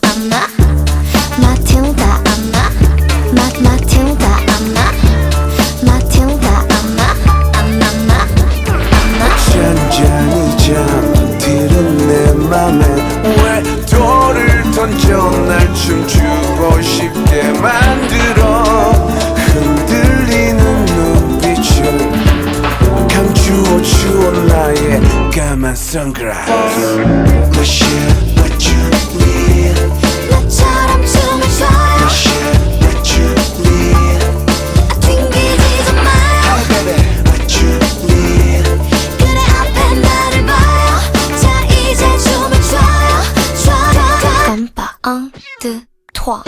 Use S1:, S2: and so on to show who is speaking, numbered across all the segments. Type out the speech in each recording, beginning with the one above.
S1: 안마? 마틸다 안마? 마 마틸다 안마? 마틸다 안마? 안마 마? 안마?
S2: 잔잔히 잠들은 내 맘에 왜 돌을 던져 날 춤추고 싶게 만들어? 흔들리는 눈빛을 감추어 주어 나의 까만 선글라스. Michelle, what you
S1: un, deux, trois.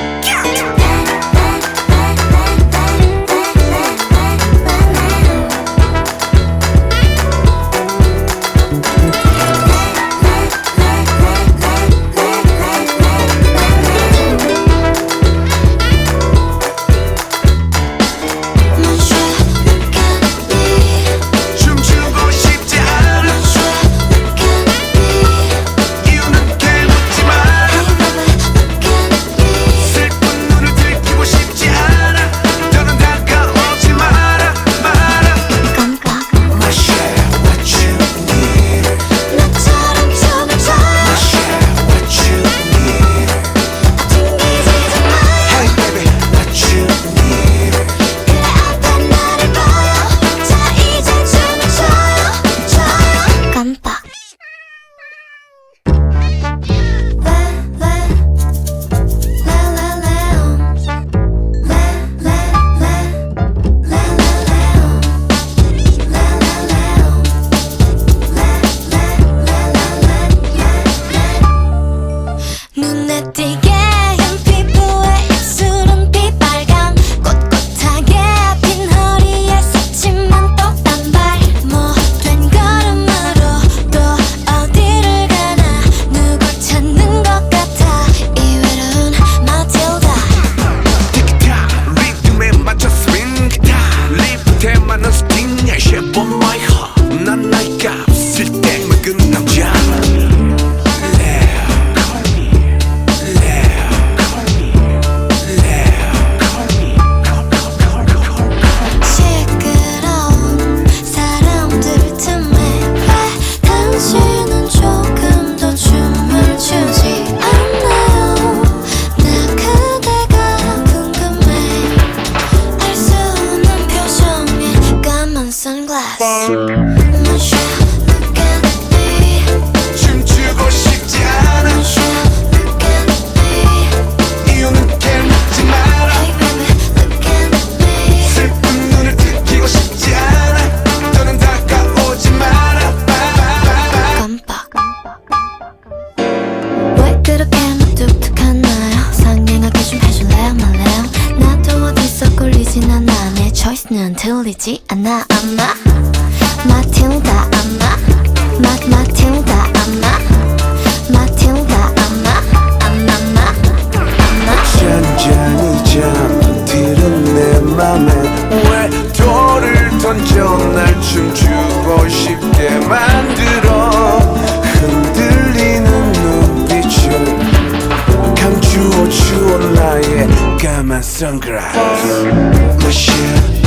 S1: 하지만 나의 choice는 틀리지 않아 아마. 마틸다 아마. 마, 마틸다 아마. 마틸다 아마. 아마마. 아마.
S2: 잔잔히 잠들은 내 맘에 왜 돌을 던져 날 춤추고 싶게 만들어.
S1: Kama Sunglass.
S2: This.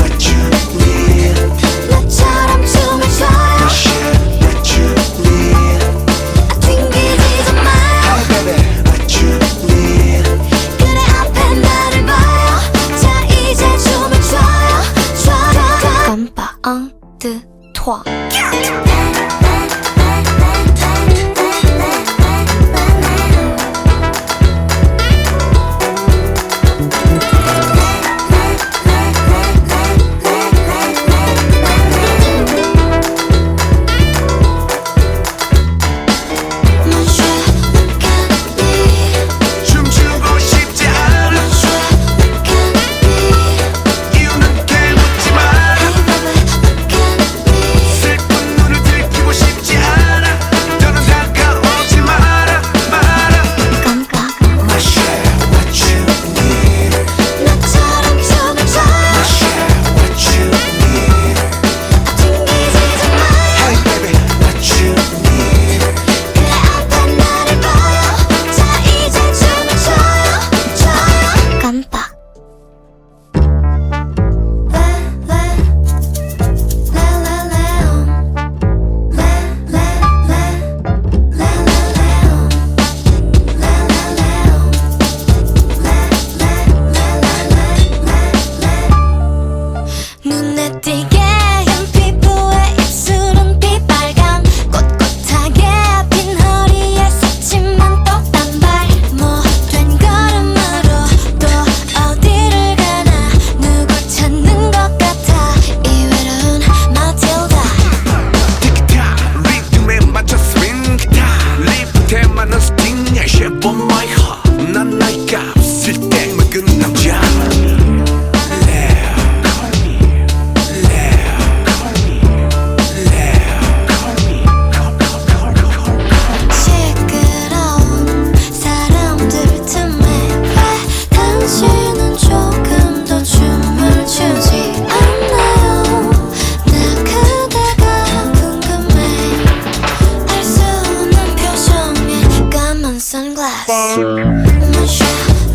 S2: Bye.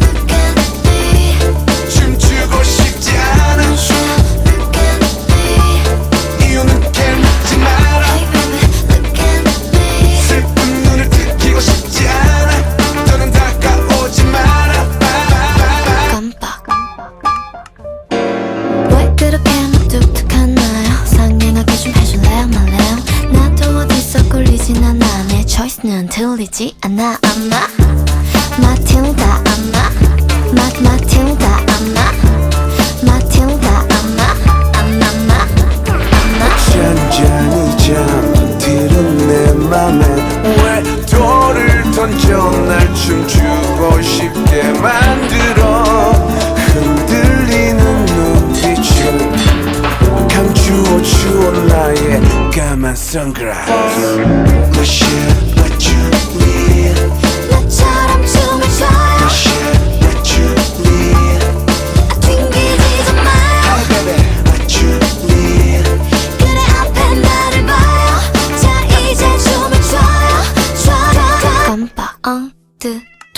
S2: 는 들리지 않아 아마. 마틸다 아마. 마, 마틸다 아마. 마틸다 아마. 아마 아마.
S1: 잔잔히 잠들은 내 맘에 왜 돌을 던져 날 춤추고 싶게 만들어 흔들리는 눈빛을 감추어 주어 나의 까만 선글라스.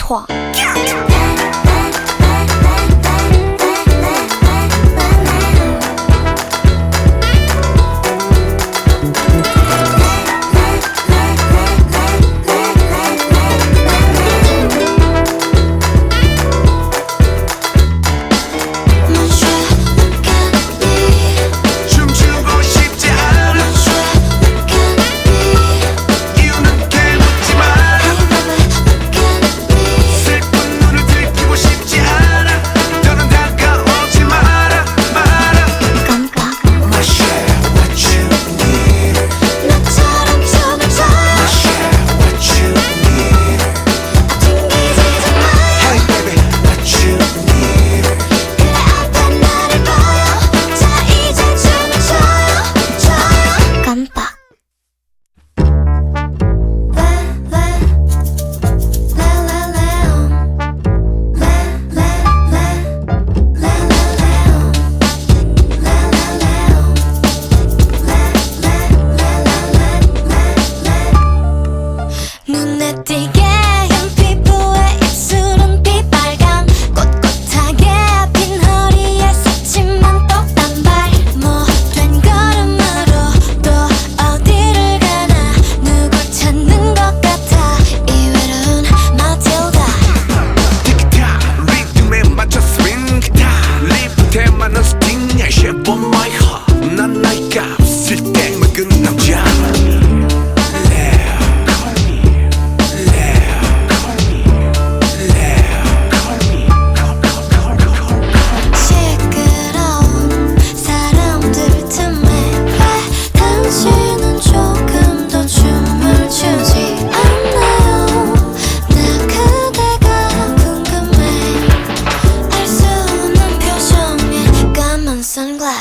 S1: 话。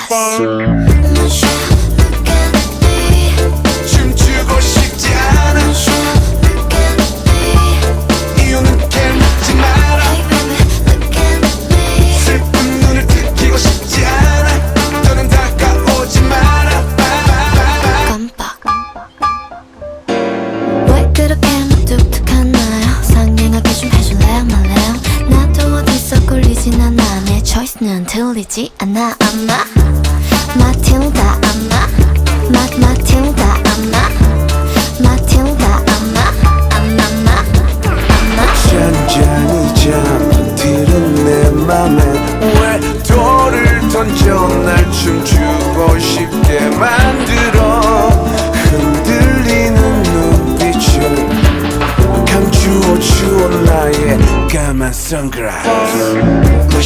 S1: Bye. 눈
S2: 들리지
S1: 않아 아마.
S2: 마틸다 아마. 마, 마틸다 아마. 마틸다 아마. 아마마. 아마.
S1: 잔잔히 잠들은 내 맘에 왜 돌을 던져 날 춤추고
S2: 싶게
S1: 만들어 흔들리는
S2: 눈빛을
S1: 감추어 주온 나의 까만 선글라스. 그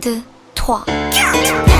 S1: 2, 3.